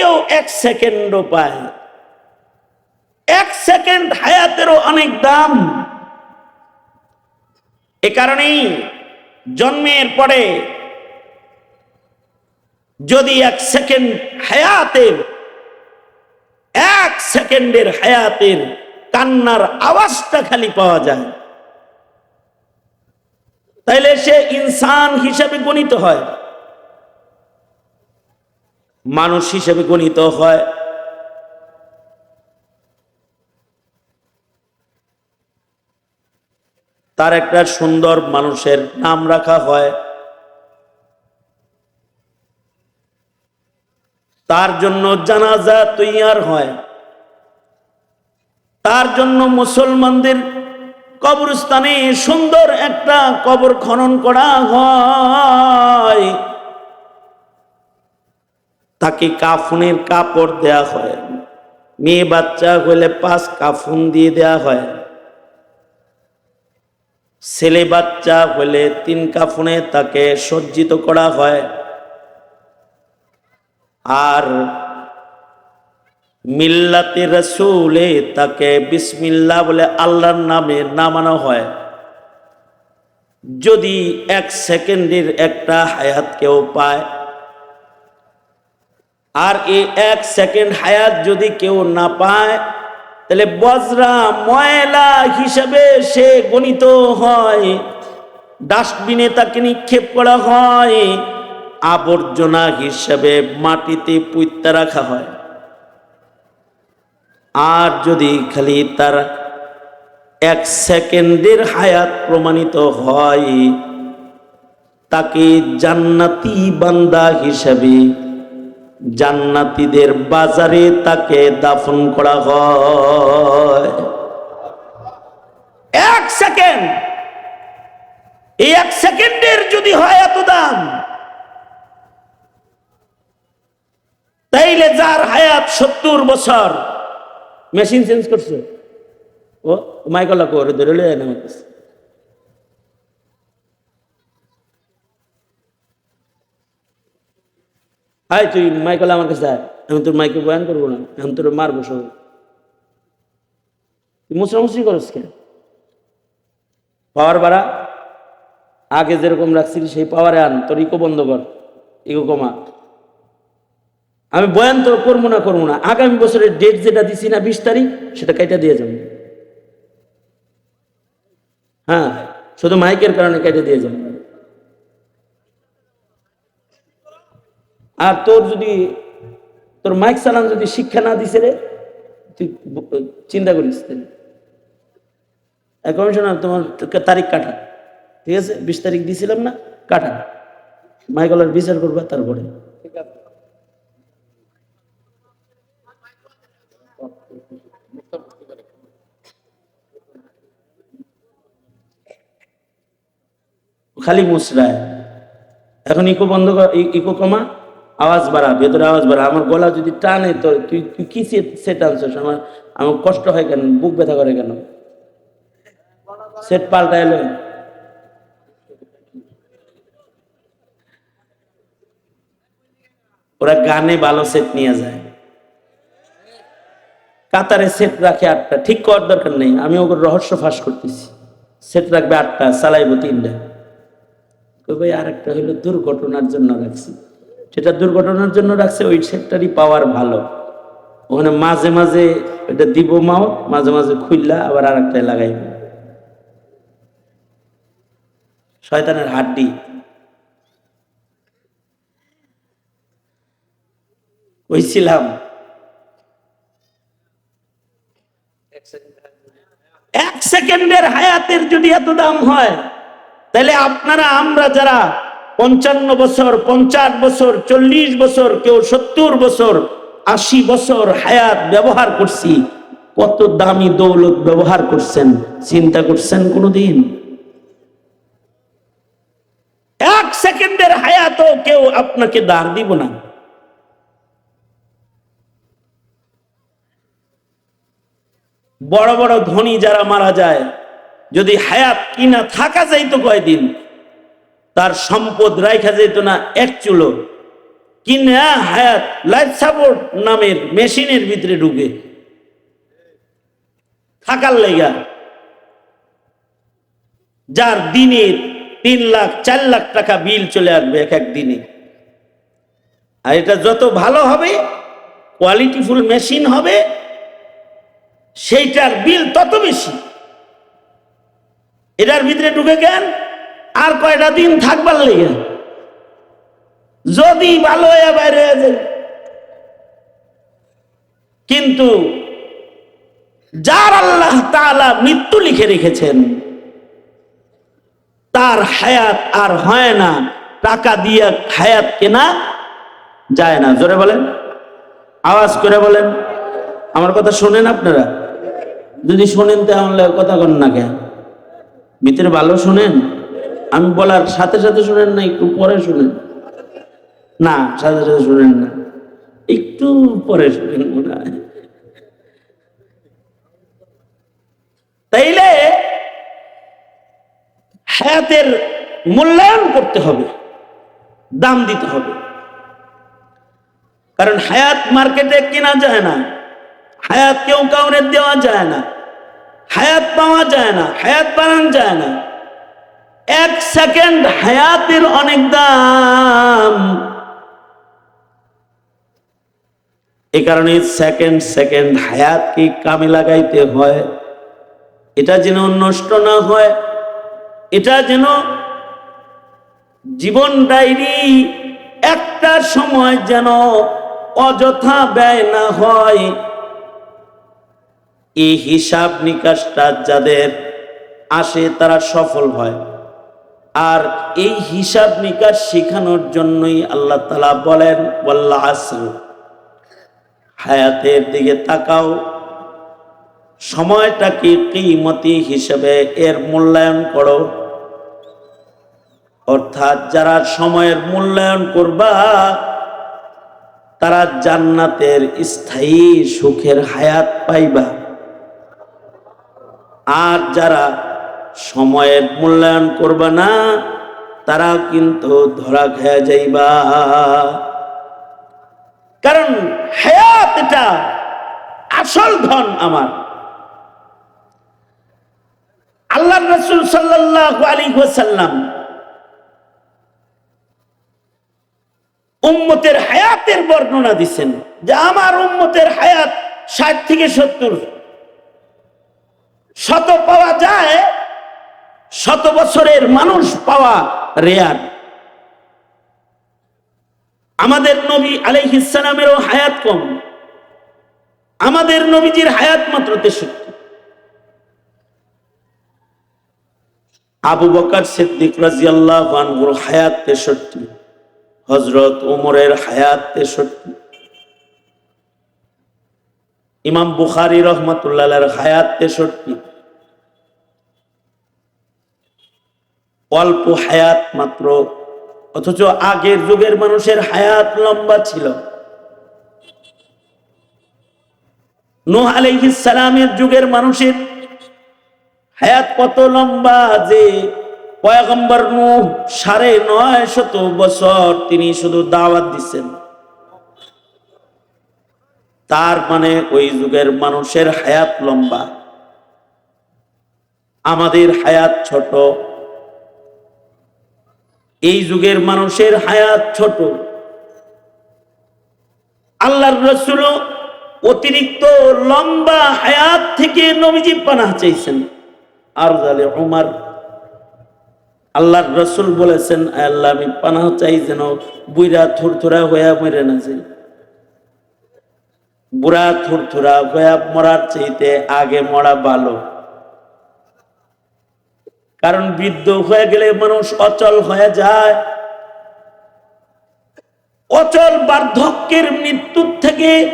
কেউ এক সেকেন্ডও পায়। এক সেকেন্ড হায়াতেরও অনেক দাম। এ কারণেই জন্মের পরে যদি এক সেকেন্ড হায়াতের, এক সেকেন্ডের হায়াতের কান্নার আওয়াজটা খালি পাওয়া যায়। তাইলে সে ইনসান হিসেবে গণিত হয়। মানুষ হিসেবে গণিত হয়। তার একটা সুন্দর মানুষের নাম রাখা হয়। তার জন্য জানাজা তৈয়ার হয়। তার জন্য মুসলমানদের কবরস্থানে সুন্দর একটা কবর খনন করা হয়। তাকে কাফনের কাপড় দেয়া হয়। মেয়ে বাচ্চা হলে পাঁচ কাফন দিয়ে দেয়া হয়। ছেলে বাচ্চা হলে তিন কাফনে তাকে সজ্জিত করা হয়। আর মিল্লাতে রসুলে তাকে বিসমিল্লা বলে আল্লাহর নামে নামানো হয়। যদি এক সেকেন্ডের একটা হায়াত কেউ পায় আর এই এক সেকেন্ড হায়াত যদি কেউ না পায়, তাহলে বজরা ময়লা হিসেবে সে গণিত হয়, ডাস্টবিনে তাকে নিক্ষেপ করা হয়, আবর্জনা হিসেবে মাটিতে পুঁততে রাখা হয়। আর যদি খালি তার এক সেকেন্ডের হায়াত প্রমাণিত হয়, তাকে জান্নাতি বান্দা হিসেবে জান্নাতীদের বাজারে তাকে দাফন করা হয়। এক সেকেন্ড। এই এক সেকেন্ডের যদি হয় এত দাম, তাইলে যার হায়াত সত্তর বছর, মেশিন চেঞ্জ করছে। ও মাইকলা করে ধরে লয়ে না আমার কাছে। হাই, তুই মাইকলা আমার কাছে আয়। আমি তোর মাইকে বয়ান করব না, এখন তোর মারবো সব তুই মুসরামুসরি করস কেন? পাওয়ার বাড়া। আগে যেরকম রাখছিলি সেই পাওয়ারে আন, তোর ইকো বন্ধ কর ইকো কমা। আমি বয়ান তো করব না করব না। আগামী বছরের ডেট যেটা দিছি না বিশ তারিখ, সেটা কেটে দিয়ে যাব। হ্যাঁ শুধু মাইকের কারণে কেটে দিয়ে যাব। আর তোর যদি, তোর মাইক চালান যদি শিক্ষা না দিছে রে, তুই চিন্তা করিস কমিশনার তোমার তারিখ কাটা ঠিক আছে? বিশ তারিখ দিছিলাম না কাটা মাইকলার বিচার করবা, তারপরে। খালি মুসরায়। এখন ইকো বন্ধ ইকো কমা। আওয়াজ বাড়া, ভেতরে আওয়াজ বাড়া। আমার গলা যদি টানে, তো তুই তুই কি সেট- আনছিস আমার আমার কষ্ট হয় কেন? বুক ব্যথা করে কেন? সেট পাল্টা এলো ওরা গানে ভালো সেট নিয়ে যায়। কাতারে সেট রাখে আটটা। ঠিক করার দরকার নেই। আমি ওগুলো রহস্য ফাঁস করতেছি। সেট রাখবে আটটা, চালাইবো তিনটা। ভাই আর একটা হলো দুর্ঘটনার জন্য রাখছি। যেটা দুর্ঘটনার জন্য রাখছে, ওই সেটটারই পাওয়ার ভালো। ওখানে মাঝে মাঝে ওটা দিব মাও, মাঝে মাঝে খুললা আবার আর একটা লাগাইব। শয়তানের হাড্ডি। ওইছিলাম এক সেকেন্ডের হায়াতের যদি এত দাম হয়, তাহলে আপনারা, আমরা যারা পঞ্চান্ন বছর, পঞ্চাশ বছর, চল্লিশ বছর, কেউ সত্তর বছর, আশি বছর হায়াত ব্যবহার করছি। কত দামি দৌলত ব্যবহার করছেন, চিন্তা করছেন কোনোদিন? এক সেকেন্ডের হায়াতও কেউ আপনাকে দাঁড় দিব না। বড় বড় ধনী যারা মারা যায়, যদি হায়াত কিনা থাকা যাইতো কয়দিন তার সম্পদ রাইখা যেত না, এক চুলো। কিনা হায়াত লাইফ সাপোর্ট নামের মেশিনের ভিতরে ঢুকে। থাকার লেগা। যার দিনে তিন লাখ, চার লাখ টাকা বিল চলে আসবে এক এক দিনে। আর এটা যত ভালো হবে কোয়ালিটিফুল মেশিন হবে, সেইটার বিল তত বেশি। এটার ভিতরে ঢুকে গেন আর কয়টা দিন থাকবার লেগে? যদি ভালো হয়ে বাইরে যায়। কিন্তু যার আল্লাহ তাআলা মৃত্যু লিখে রেখেছেন, তার হায়াত আর হয় না, টাকা দিয়ে হায়াত কেনা যায় না। জোরে বলেন, আওয়াজ করে বলেন। আমার কথা শোনেন আপনারা? যদি শোনেন তাহলে কথা কন না কেন? ভিতরে ভালো শোনেন? আমি বলার সাথে সাথে শোনেন না, একটু পরে শোনেন। না, সাথে সাথে শোনেন না। একটু পরে শোনেন মনে তাইলে হায়াতের মূল্যায়ন করতে হবে, দাম দিতে হবে। কারণ হায়াত মার্কেটে কেনা যায় না, হায়াত কেউ কাউরে দেওয়া যায় না, হায়াত পাওয়া যায় না, হায়াত বানানো যায় না। এক সেকেন্ড হায়াতের অনেক দাম। এ কারণে সেকেন্ড সেকেন্ড হায়াতকে কামে লাগাইতে হয়? এটা যেন নষ্ট না হয়, এটা যেন জীবন ডায়েরি একটা সময় যেন অযথা ব্যয় না হয়। এই হিসাব নিকাশটা যাদের আসে তারা সফল হয়। আর এই হিসাব নিকাশ শেখানোর জন্যই আল্লাহ তালা বলেন বল্লা আসর হায়াতের দিকে তাকাও। সময়টাকে কিমতি হিসেবে এর মূল্যায়ন করো। অর্থাৎ যারা সময়ের মূল্যায়ন করবা, তারা জান্নাতের স্থায়ী সুখের হায়াত পাইবা। আর যারা সময়ের মূল্যায়ন করবা না, তারা কিন্তু ধরা খেয়ে যাইবা। কারণ হায়াত এটা আসল ধন আমার। আল্লাহ রসুল সাল্লাহ আলী উম্মতের হায়াতের বর্ণনা দিচ্ছেন যে আমার উম্মতের হায়াত ষাট থেকে সত্তর। শত পাওয়া যায় শত বছরের মানুষ পাওয়া রেয়ার। আমাদের নবী আলাইহিসালামেরও হায়াত কম। আমাদের নবীজির হায়াত মাত্র তেষট্টি। আবু বকার সিদ্দিক রাজিয়াল্লাহ আনহুর হায়াত তেষট্টি। হজরত উমরের হায়াত তেষট্টি। ইমাম বুখারি রহমতুল্লাহ হায়াত তেষট্টি। অল্প হায়াত মাত্র। অথচ আগের যুগের মানুষের হায়াত লম্বা ছিল। নোহ সালামের যুগের মানুষের হায়াত কত লম্বা যে পয়গম্বর নূহ সাড়ে নয় শত বছর তিনি শুধু দাওয়াত দিচ্ছেন। তার মানে ওই যুগের মানুষের হায়াত লম্বা। আমাদের হায়াত ছোট। এই যুগের মানুষের হায়াত ছোট। আল্লাহর রসুল অতিরিক্ত লম্বা হায়াত থেকে নবীজি পানাহ চাইছেন। আর জালে উমার। আল্লাহর রসুল বলেছেন আল্লাহ, আমি পানাহ চাই যেন বুইরা থুরথুরা হইয়া মরে না যাই বুড়া থুরথুরা হইয়া মরার চাইতে আগে মরা ভালো। কারণ বৃদ্ধ হয়ে গেলে মানুষ অচল হয়ে যায়। অচল বার্ধক্যের মৃত্যুর থেকে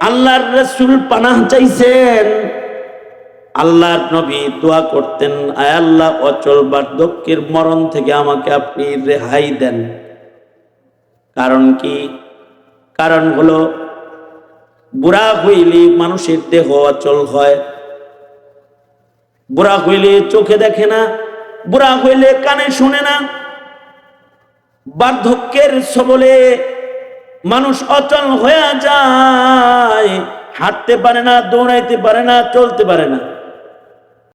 আল্লাহর রসুল পানাহ চাইছেন। আল্লাহর নবী দোয়া করতেন, আয় আল্লাহ, অচল বার্ধক্যের মরণ থেকে আমাকে আপনি রেহাই দেন। কারণ কি? কারণ হলো, বুড়া হইলে মানুষের দেহ অচল হয়। বুড়া হইলে চোখে দেখে না বুড়া হইলে কানে শুনে না। বার্ধক্যের সবলে মানুষ অচল হয়ে যায়। হাঁটতে পারে না, দৌড়াইতে পারে না, চলতে পারে না।